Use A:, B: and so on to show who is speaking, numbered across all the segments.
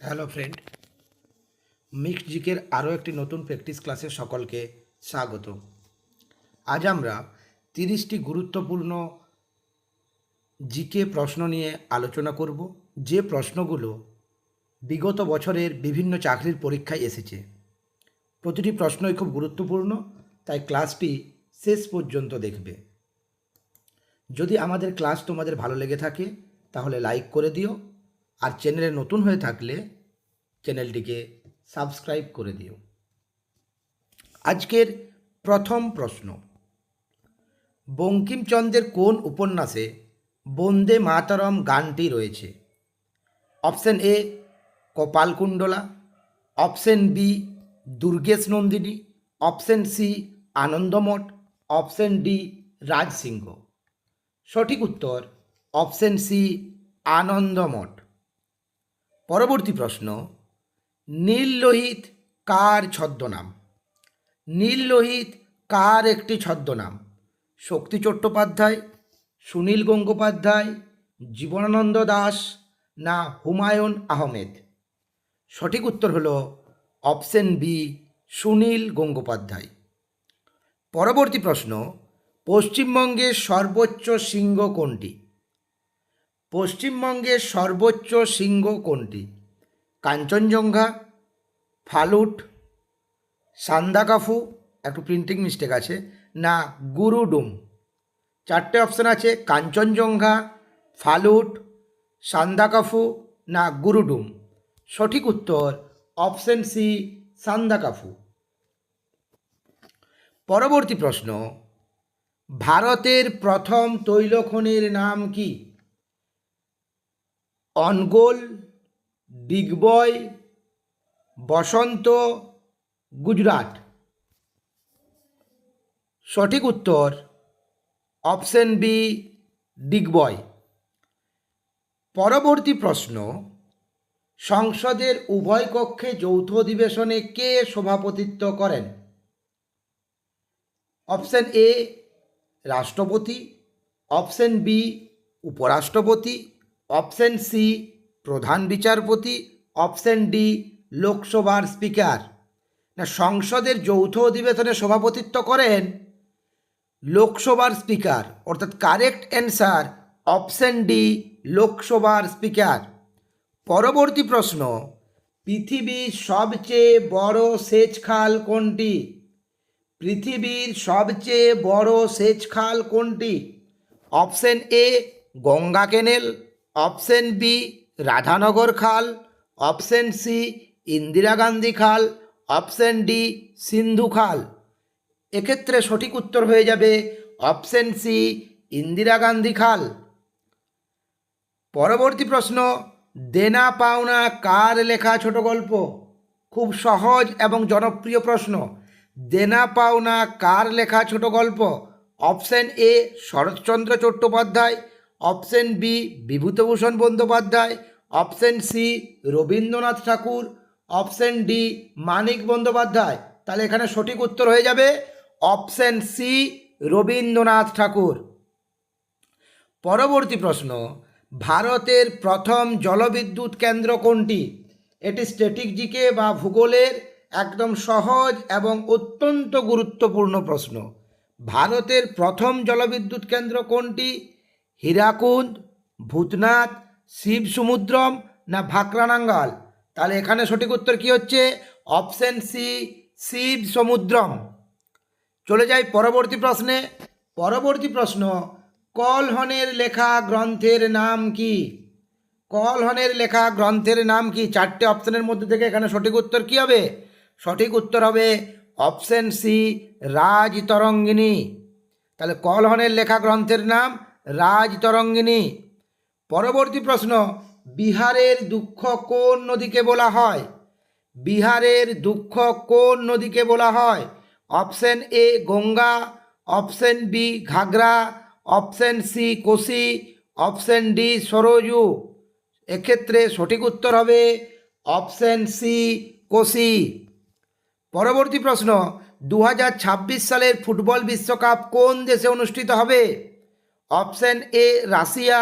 A: Hello friend mixed জিকের আরও একটি নতুন প্র্যাকটিস ক্লাসে সকলকে স্বাগত। আজ আমরা তিরিশটি গুরুত্বপূর্ণ জিকে প্রশ্ন নিয়ে আলোচনা করব, যে প্রশ্নগুলো বিগত বছরের বিভিন্ন চাকরির পরীক্ষায় এসেছে। প্রতিটি প্রশ্নই খুব গুরুত্বপূর্ণ, তাই ক্লাসটি শেষ পর্যন্ত দেখবে। যদি আমাদের ক্লাস তোমাদের ভালো লেগে থাকে, তাহলে লাইক করে দিও আর চ্যানেলে নতুন হয়ে থাকলে চ্যানেলটিকে সাবস্ক্রাইব করে দিও। আজকের প্রথম প্রশ্ন। বঙ্কিমচন্দ্রের কোন উপন্যাসে বন্দে মাতারম গানটি রয়েছে? Option A, Kapalkundala, option B, Durgesh Nandini, option C, Anandamath, option D, Rajsingha. সঠিক উত্তর, অপশন সি, আনন্দমঠ। পরবর্তী প্রশ্ন নীল লোহিত কার ছদ্মনাম? নীল লোহিত কার একটি ছদ্মনাম? শক্তি চট্টোপাধ্যায়, সুনীল গঙ্গোপাধ্যায়, জীবনানন্দ দাস না হুমায়ুন আহমেদ? সঠিক উত্তর হল অপশন বি, সুনীল গঙ্গোপাধ্যায়। পরবর্তী প্রশ্ন, পশ্চিমবঙ্গের সর্বোচ্চ শৃঙ্গ কোনটি? পশ্চিমবঙ্গের সর্বোচ্চ শৃঙ্গ কোনটি? কাঞ্চনজঙ্ঘা, ফালুট, সান্দাকাফু, একটু প্রিন্টিং মিস্টেক আছে, না গুরুডুম? চারটে অপশান আছে, কাঞ্চনজঙ্ঘা, ফালুট, সান্দাকাফু, না গুরুডুম? সঠিক উত্তর অপশন সি সান্দাকাফু। পরবর্তী প্রশ্ন, ভারতের প্রথম তৈলখনির নাম কি? অনগোল, ডিগবয়, বসন্ত, গুজরাট। সঠিক উত্তর অপশন বি, ডিগবয়। পরবর্তী প্রশ্ন, সংসদের উভয় কক্ষে যৌথ অধিবেশনে কে সভাপতিত্ব করেন? অপশন এ, রাষ্ট্রপতি। অপশন বি, উপরাষ্ট্রপতি। অপশন সি প্রধান বিচারপতি, অপশন ডি লোকসভার স্পিকার। না, সংসদের যৌথ অধিবেশনে সভাপতিত্ব করেন লোকসভার স্পিকার, অর্থাৎ কারেক্ট অ্যান্সার অপশন ডি লোকসভার স্পিকার। পরবর্তী প্রশ্ন, পৃথিবীর সবচেয়ে বড় সেচ খাল কোনটি? পৃথিবীর সবচেয়ে বড় সেচ খাল কোনটি? Option A, Ganga canal option B Radhanagar খাল, অপশন সি ইন্দিরা গান্ধী খাল, অপশন ডি সিন্ধু খাল। এক্ষেত্রে সঠিক উত্তর হয়ে যাবে অপশন সি ইন্দিরা গান্ধী খাল। পরবর্তী প্রশ্ন, দেনা পাওনা কার লেখা ছোট গল্প? খুব সহজ এবং জনপ্রিয় প্রশ্ন, দেনা পাওনা কার লেখা ছোট গল্প? Option A Saratchandra Chattopadhyay option B, Bibhutibhushan Bandyopadhyay. Option C, Rabindranath Thakur. Option D, Manik Bandyopadhyay. তাহলে এখানে সঠিক উত্তর হয়ে যাবে অপশন সি, রবীন্দ্রনাথ ঠাকুর। পরবর্তী প্রশ্ন, ভারতের প্রথম জলবিদ্যুৎ কেন্দ্র কোনটি? এটি স্ট্যাটিক জিকে বা ভূগোলের একদম সহজ এবং অত্যন্ত গুরুত্বপূর্ণ প্রশ্ন। ভারতের প্রথম জলবিদ্যুৎ কেন্দ্র কোনটি? হীরাকুদ ভূতনাথ শিব সমুদ্রম না ভাকরানাঙ্গাল? তাহলে এখানে সঠিক উত্তর কি হচ্ছে? অপশন সি শিব সমুদ্রম চলে যাই পরবর্তী প্রশ্নে। পরবর্তী প্রশ্ন, কলহনের লেখা গ্রন্থের নাম কি? কলহনের লেখা গ্রন্থের নাম কি? চারটে অপশনের মধ্যে থেকে এখানে সঠিক উত্তর কি হবে? সঠিক উত্তর হবে অপশন সি রাজ তরঙ্গিনী তাহলে কলহনের লেখা গ্রন্থের নাম রাজ তরঙ্গিনী পরবর্তী প্রশ্ন, বিহারের দুঃখ কোন নদীকে বলা হয়? বিহারের দুঃখ কোন নদীকে বলা হয়? Option A Ganga, option B Ghaghara, option C Kosi, option D Saryu. এক্ষেত্রে সঠিক উত্তর হবে অপশন সি কোশি। পরবর্তী প্রশ্ন দু হাজার ছাব্বিশ সালের ফুটবল বিশ্বকাপ কোন দেশে অনুষ্ঠিত হবে? Option A Russia,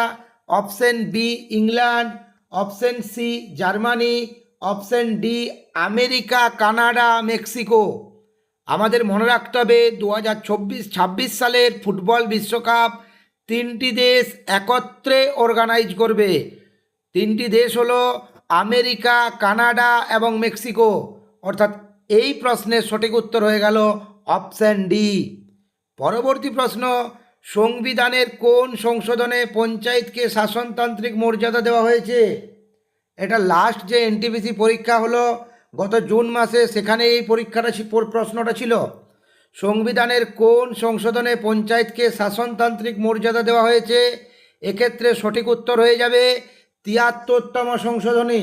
A: option B England, option C Germany, option D America, Canada, Mexico. আমাদের মনে রাখতে হবে দু হাজার চব্বিশ, ছাব্বিশ সালের ফুটবল বিশ্বকাপ তিনটি দেশ একত্রে অর্গানাইজ করবে। তিনটি দেশ হলো আমেরিকা, কানাডা এবং মেক্সিকো। অর্থাৎ এই প্রশ্নের সঠিক উত্তর হয়ে গেল অপশন ডি। পরবর্তী প্রশ্ন সংবিধানের কোন সংশোধনে পঞ্চায়েতকে শাসনতান্ত্রিক মর্যাদা দেওয়া হয়েছে? এটা লাস্ট যে এনটিপিসি পরীক্ষা হলো, গত জুন মাসে সেখানে এই পরীক্ষাটা প্রশ্নটা ছিল। সংবিধানের কোন সংশোধনে পঞ্চায়েতকে শাসনতান্ত্রিক মর্যাদা দেওয়া হয়েছে? এক্ষেত্রে সঠিক উত্তর হয়ে যাবে তিয়াত্তরতম সংশোধনী।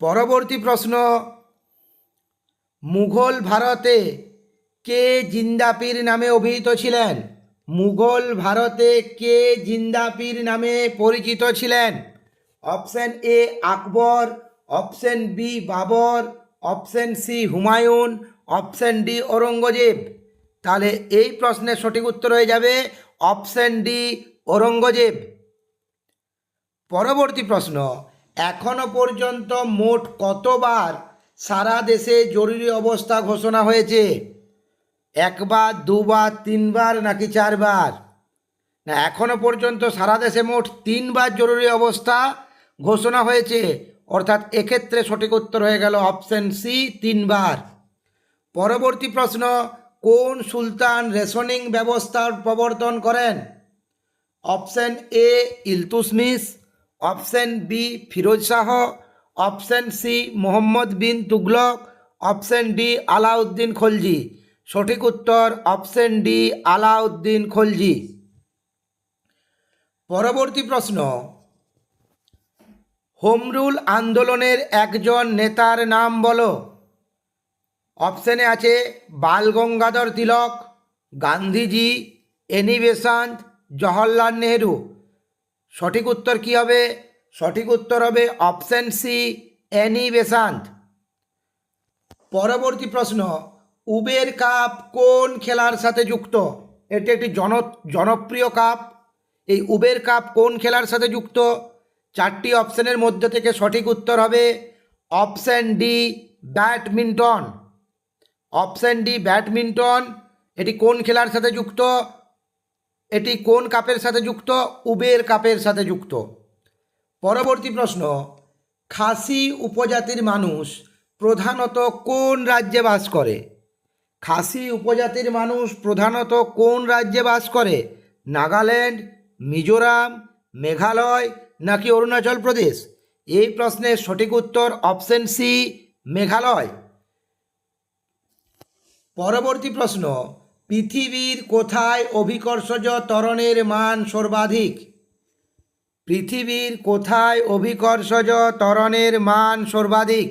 A: পরবর্তী প্রশ্ন, মুঘল ভারতে কে জিন্দাপীর নামে অভিহিত ছিলেন? মুঘল ভারতে কে জিন্দাপীর নামে পরিচিত ছিলেন? Option A Akbar, option B Babur, option C Humayun, option D Aurangzeb. তাহলে এই প্রশ্নের সঠিক উত্তর হয়ে যাবে অপশন ডি ঔরঙ্গজেব। পরবর্তী প্রশ্ন, এখনও পর্যন্ত মোট কতবার সারা দেশে জরুরি অবস্থা ঘোষণা হয়েছে? একবার, দুবার, তিনবার, নাকি চারবার? না, এখনও পর্যন্ত সারা দেশে মোট তিনবার জরুরি অবস্থা ঘোষণা হয়েছে। অর্থাৎ এক্ষেত্রে সঠিক উত্তর হয়ে গেল অপশন সি, তিনবার। পরবর্তী প্রশ্ন, কোন সুলতান রেশনিং ব্যবস্থার প্রবর্তন করেন? Option A Iltutmish option B, Firoz Shah. Option C, Muhammad bin Tughlaq. Option D, Alauddin Khalji. সঠিক উত্তর অপশন ডি, আলাউদ্দিন খলজি। পরবর্তী প্রশ্ন, হোমরুল আন্দোলনের একজন নেতার নাম বলো। অপশানে আছে, বাল গঙ্গাধর তিলক, গান্ধীজি, এনি বেসান্ত, জওহরলাল নেহেরু। সঠিক উত্তর কি হবে? সঠিক উত্তর হবে অপশন সি, এনি বেসান্ত। পরবর্তী প্রশ্ন উবের কাপ কোন খেলার সাথে যুক্ত? এটি একটি জন জনপ্রিয় কাপ। এই উবের কাপ কোন খেলার সাথে যুক্ত? চারটি অপশানের মধ্যে থেকে সঠিক উত্তর হবে option D, badminton. Option D, badminton, এটি কোন খেলার সাথে যুক্ত? এটি কোন কাপের সাথে যুক্ত? উবের কাপের সাথে যুক্ত। পরবর্তী প্রশ্ন, খাসি উপজাতির মানুষ প্রধানত কোন রাজ্যে বাস করে? খাসি উপজাতির মানুষ প্রধানত কোন রাজ্যে বাস করে? নাগাল্যান্ড, মিজোরাম, মেঘালয় নাকি অরুণাচল প্রদেশ? এই প্রশ্নের সঠিক উত্তর অপশন সি, মেঘালয়। পরবর্তী প্রশ্ন, পৃথিবীর কোথায় অভিকর্ষজ ত্বরণের মান সর্বাধিক? পৃথিবীর কোথায় অভিকর্ষজ ত্বরণের মান সর্বাধিক?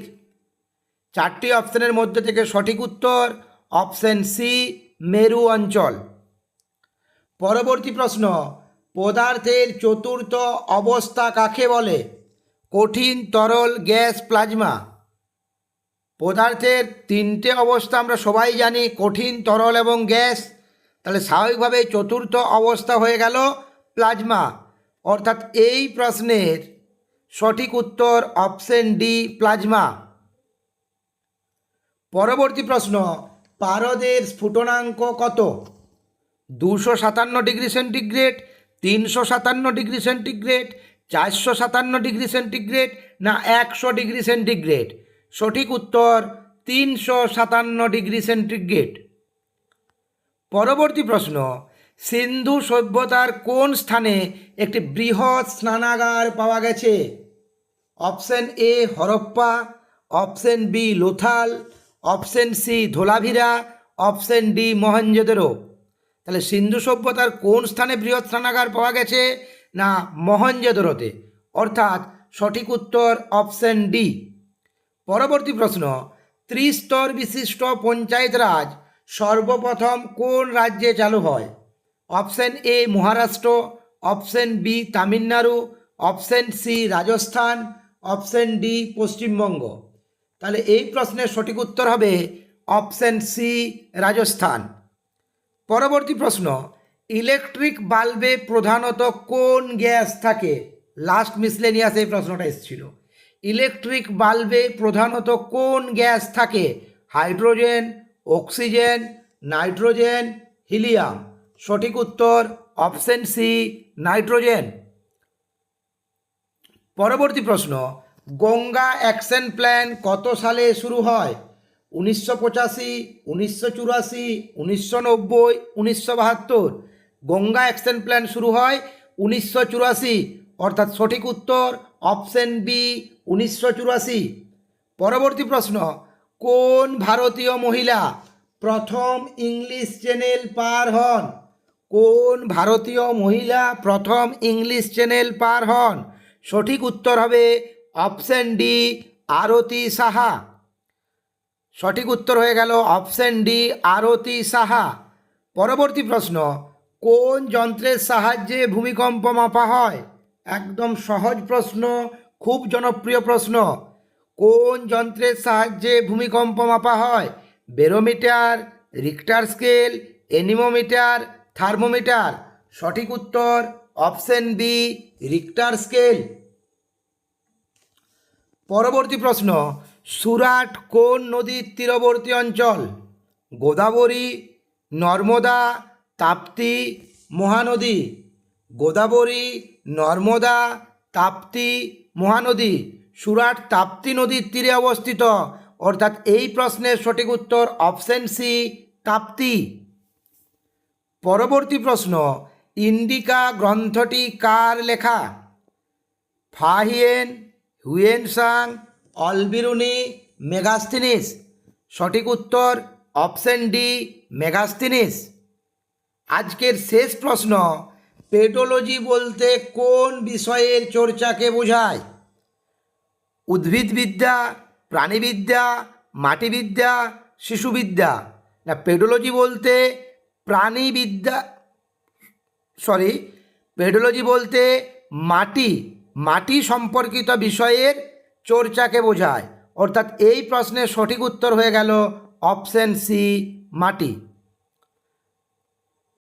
A: চারটি অপশনের মধ্যে থেকে সঠিক উত্তর অপশন সি, মেরু অঞ্চল। পরবর্তী প্রশ্ন, পদার্থের চতুর্থ অবস্থা কাকে বলে? কঠিন, তরল গ্যাস, প্লাজমা। পদার্থের তিনটে অবস্থা আমরা সবাই জানি, কঠিন, তরল এবং গ্যাস। তাহলে স্বাভাবিকভাবে চতুর্থ অবস্থা হয়ে গেল প্লাজমা। অর্থাৎ এই প্রশ্নের সঠিক উত্তর অপশন ডি, প্লাজমা। পরবর্তী প্রশ্ন পারদের স্ফুটনাঙ্ক কত? দুশো সাতান্ন ডিগ্রি সেন্টিগ্রেড, তিনশো সাতান্ন ডিগ্রি সেন্টিগ্রেড, চারশো সাতান্ন ডিগ্রি সেন্টিগ্রেড না একশো ডিগ্রি সেন্টিগ্রেড? সঠিক উত্তর, তিনশো সাতান্ন ডিগ্রি সেন্টিগ্রেড। পরবর্তী প্রশ্ন, সিন্ধু সভ্যতার কোন স্থানে একটি বৃহৎ স্নানাগার পাওয়া গেছে? Option A Harappa, option B Lothal option C Dholavira, option D Mohenjodaro তাহলে সিন্ধু সভ্যতার কোন স্থানে বৃহৎ স্নানাগার পাওয়া গেছে? না মহেঞ্জোদারোতে অর্থাৎ সঠিক উত্তর অপশন ডি। পরবর্তী প্রশ্ন, ত্রিস্তর বিশিষ্ট পঞ্চায়েত রাজ সর্বপ্রথম কোন রাজ্যে চালু হয়? Option A Maharashtra, option B Tamil Nadu, option C Rajasthan, option D Paschimbanga. তাহলে এই প্রশ্নের সঠিক উত্তর হবে অপশন সি, রাজস্থান। পরবর্তী প্রশ্ন, ইলেকট্রিক বাল্বে প্রধানত কোন গ্যাস থাকে? লাস্ট মিসলেনিয়াস এই প্রশ্নটা এসেছিল। ইলেকট্রিক বাল্বে প্রধানত কোন গ্যাস থাকে? Hydrogen, oxygen, nitrogen, helium. সঠিক উত্তর অপশন সি, নাইট্রোজেন। পরবর্তী প্রশ্ন গঙ্গা অ্যাকশন প্ল্যান কত সালে শুরু হয়? উনিশশো পঁচাশি, উনিশশো চুরাশি, উনিশশো নব্বই, উনিশশো বাহাত্তর। গঙ্গা অ্যাকশন প্ল্যান শুরু হয় উনিশশো চুরাশি। অর্থাৎ সঠিক উত্তর অপশন বি, উনিশশো চুরাশি। পরবর্তী প্রশ্ন, কোন ভারতীয় মহিলা প্রথম ইংলিশ চ্যানেল পার হন? কোন ভারতীয় মহিলা প্রথম ইংলিশ চ্যানেল পার হন? সঠিক উত্তর হবে অপশন ডি, আরতি সাহা। সঠিক উত্তর হয়ে গেল অপশন ডি, আরতি সাহা। পরবর্তী প্রশ্ন, কোন যন্ত্রের সাহায্যে ভূমিকম্প মাপা হয়? একদম সহজ প্রশ্ন, খুব জনপ্রিয় প্রশ্ন। কোন যন্ত্রের সাহায্যে ভূমিকম্প মাপা হয়? Barometer Richter scale anemometer thermometer সঠিক উত্তর, অপশন বি রিক্টার স্কেল পরবর্তী প্রশ্ন, সুরাট কোন নদীর তীরবর্তী অঞ্চল? গোদাবরী, নর্মদা, তাপ্তি, মহানদী। গোদাবরী, নর্মদা, তাপ্তি, মহানদী। সুরাট তাপ্তি নদীর তীরে অবস্থিত। অর্থাৎ এই প্রশ্নের সঠিক উত্তর অপশন সি, তাপ্তি। পরবর্তী প্রশ্ন, ইন্ডিকা গ্রন্থটি কার লেখা? Fahien Hiuen Tsang Al Biruni, Megasthenes. সঠিক উত্তর, অপশন ডি, মেগাস্তিনিস। আজকের শেষ প্রশ্ন পেডোলজি বলতে কোন বিষয়ের চর্চাকে বোঝায়? উদ্ভিদবিদ্যা, প্রাণীবিদ্যা, মাটিবিদ্যা, শিশুবিদ্যা। না পেডোলজি বলতে প্রাণীবিদ্যা, সরি পেডোলজি বলতে মাটি। মাটি সম্পর্কিত বিষয়ের চর্চাকে বোঝায়। অর্থাৎ এই প্রশ্নের সঠিক উত্তর হয়ে গেল অপশন সি, মাটি।